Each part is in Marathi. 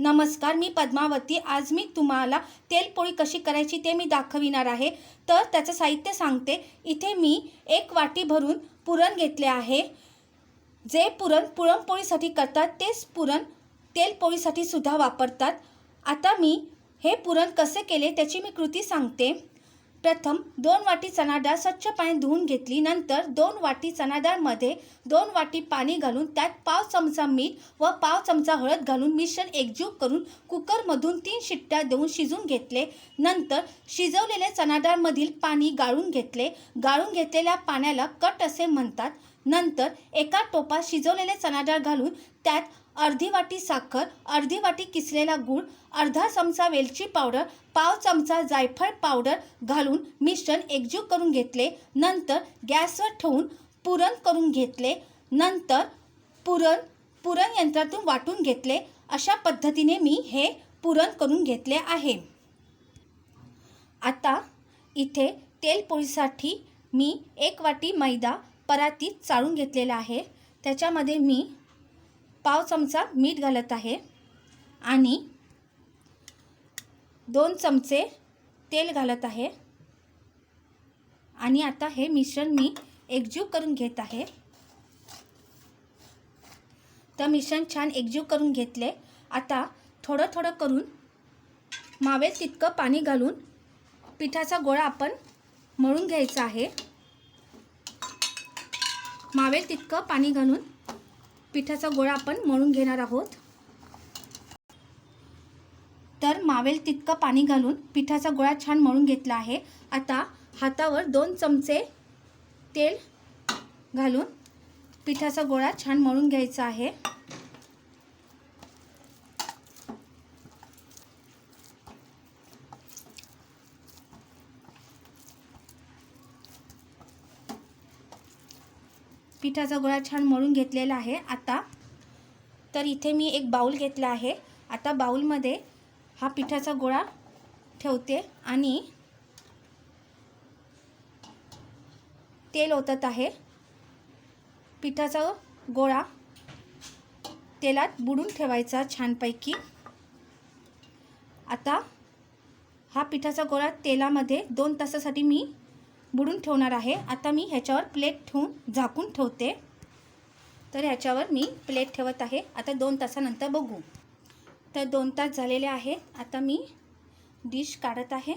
नमस्कार मी पद्मावती. आज मी तुम्हाला तेलपोळी कशी करायची ते मी दाखविणार आहे. तर त्याचं साहित्य सांगते. इथे मी एक वाटी भरून पुरण घेतले आहे. जे पुरण पुरणपोळीसाठी करतात तेच पुरण तेलपोळीसाठी सुद्धा वापरतात. आता मी हे पुरण कसे केले त्याची मी कृती सांगते. प्रथम दोन वाटी चणा डाळ स्वच्छ पाणी धुवून घेतली नंतर दोन वाटी चणा डाळमध्ये दोन वाटी पाणी घालून त्यात पाव चमचा मीठ व पाव चमचा हळद घालून मिश्रण एकजीव करून कुकरमधून तीन शिट्ट्या देऊन शिजून घेतले. नंतर शिजवलेले चणा डाळमधील पाणी गाळून घेतले. गाळून घेतलेल्या पाण्याला कट असे म्हणतात. नंतर एका टोपात शिजवलेले चणाडाळ घालून त्यात अर्धी वाटी साखर अर्धी वाटी किसलेला गूळ अर्धा चमचा वेलची पावडर पाव चमचा जायफळ पावडर घालून मिश्रण एकजीव करून घेतले. नंतर गॅसवर ठेवून पुरण करून घेतले. नंतर पुरण पुरण यंत्रातून वाटून घेतले. अशा पद्धतीने मी हे पुरण करून घेतले आहे. आता इथे तेलपोळीसाठी मी एक वाटी मैदा परातीत चाळून घेतलेलं आहे. त्याच्यामध्ये मी पाव चमचा मीठ घालत आहे आणि दोन चमचे तेल घालत आहे. आणि आता हे मिश्रण मी एकजीव करून घेत आहे. तर मिश्रण छान एकजीव करून घेतले. आता थोडं थोडं करून मावेल तितकं पाणी घालून पिठाचा गोळा आपण मळून घ्यायचा आहे. मावेल तितकं पाणी घालून पिठाचा गोळा आपण मळून घेणार आहोत. तर मावेल तितकं पाणी घालून पिठाचा गोळा छान मळून घेतला आहे. आता हातावर दोन चमचे तेल घालून पिठाचा गोळा छान मळून घ्यायचा आहे. पिठाचा गोळा छान मळून घेतलेला आहे. आता तर इथे मी एक बाऊल घेतला आहे. आता बाऊलमध्ये हा पिठाचा गोळा ठेवते आणि तेल ओतत आहे. पिठाचा गोळा तेलात बुडून ठेवायचा छानपैकी. आता हा पिठाचा गोळा तेलामध्ये दोन तासासाठी मी बुडून ठेवणार आहे. आता मी ह्याच्यावर प्लेट ठेवून झाकून ठेवते. तर ह्याच्यावर मी प्लेट ठेवत आहे. आता दोन तासानंतर बघू. तर दोन तास झालेले आहे आता मी डिश काढत आहे.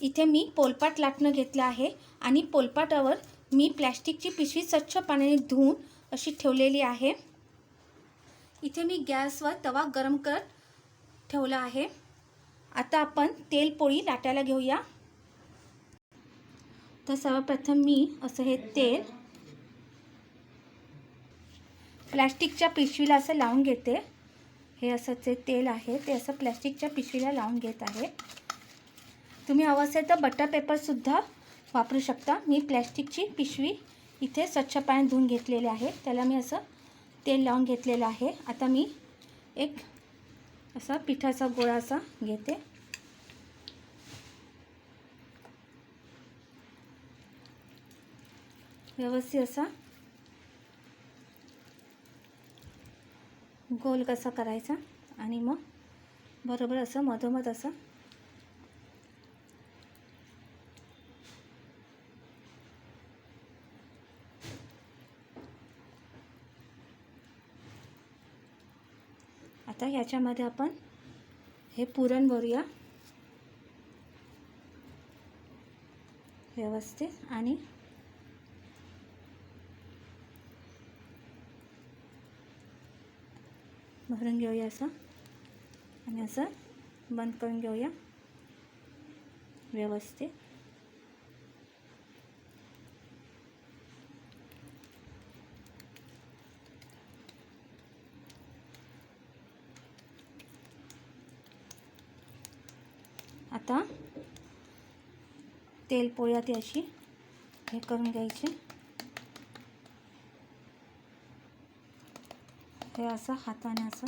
इथे मी पोलपाट लाटणं घेतलं आहे. आणि पोलपाटावर मी प्लॅस्टिकची पिशवी स्वच्छ पाण्याने धुवून अशी ठेवलेली आहे. इथे मी गॅसवर तवा गरम करत ठेवला आहे. आता आपण तेल पोळी लाटायला घेऊया. तर सर्वप्रथम मी असं हे तेल प्लॅस्टिकच्या पिशवीला असं लावून घेते. हे असं जे तेल आहे ते असं प्लॅस्टिकच्या पिशवीला लावून घेत आहे. तुम्ही हवं असेल तर बटर पेपरसुद्धा वापरू शकता. मी प्लॅस्टिकची पिशवी इथे स्वच्छ पाण्यात धुवून घेतलेले आहे. त्याला मी असं तेल लावून घेतलेलं आहे. आता मी एक असा पिठाचा गोळा असा घेते. व्यवस्थित असा. गोल कसा करायचा? आणि मग बरोबर असं मधोमध असं. आता याच्यामध्ये आपण हे पुरण भरूया. व्यवस्थित. आणि भरून घेऊया असं. आणि असं बंद करून घेऊया. व्यवस्थित. आता तेल पोळ्या ती अशी हे करून घ्यायची. हे असं हाताने असं.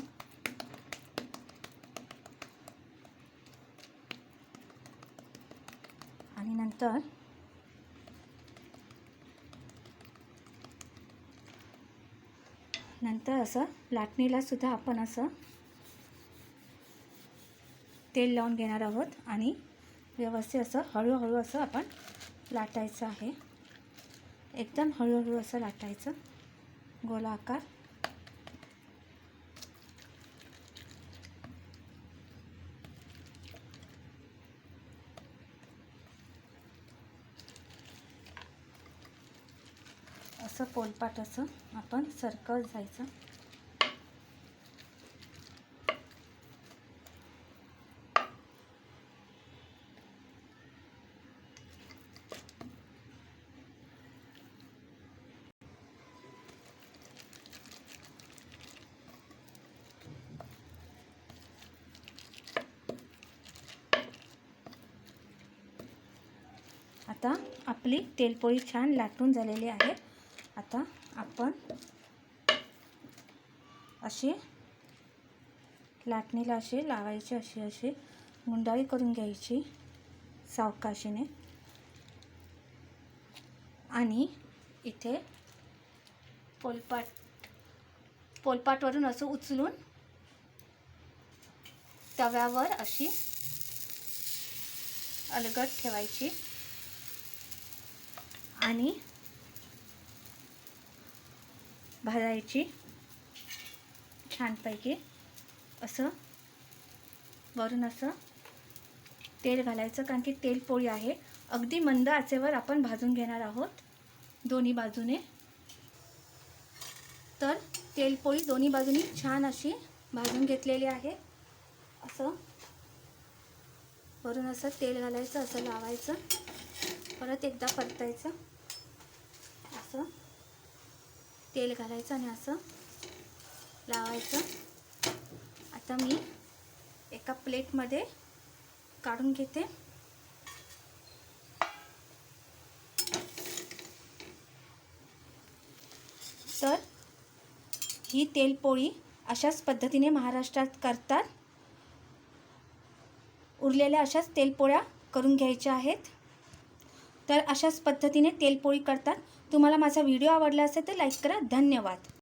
आणि नंतर नंतर असं लाटणीला सुद्धा आपण असं तेल लावून घेणार आहोत आणि व्यवस्थित असं हळूहळू असं आपण लाटायचं आहे. एकदम हळूहळू असं लाटायचं. गोलाकार. असं पोलपाट असं आपण सर्कल जायचं. आता आपली तेलपोळी छान लाटून झालेली आहे. आता आपण अशी लाटणीला असे लावायचे अशी अशी गुंडाळी करून घ्यायची सावकाशीने. आणि इथे पोलपाट पोलपाटवरून असं उचलून तव्यावर अशी अलगट ठेवायची. आणि भाजायची छानपैकी. असं वरून असं तेल घालायचं कारण की तेल पोळी आहे. अगदी मंद आचेवर आपण भाजून घेणार आहोत दोन्ही बाजूने. तर तेलपोळी दोन्ही बाजूनी छान अशी भाजून घेतलेली आहे. असं वरून असं तेल घालायचं असं लावायचं. परत एकदा परतायचं. असं. तेल घालायचं आणि असं लावायचं. आता मी एका प्लेटमध्ये काढून घेते. तर ही तेलपोळी अशाच पद्धतीने महाराष्ट्रात करतात. उरलेल्या अशाच तेलपोळ्या करून घ्यायच्या आहेत. तर अशाच पद्धतीने तेलपोळी करतात. तुम्हाला माझा व्हिडिओ आवडला असेल तर लाईक करा. धन्यवाद.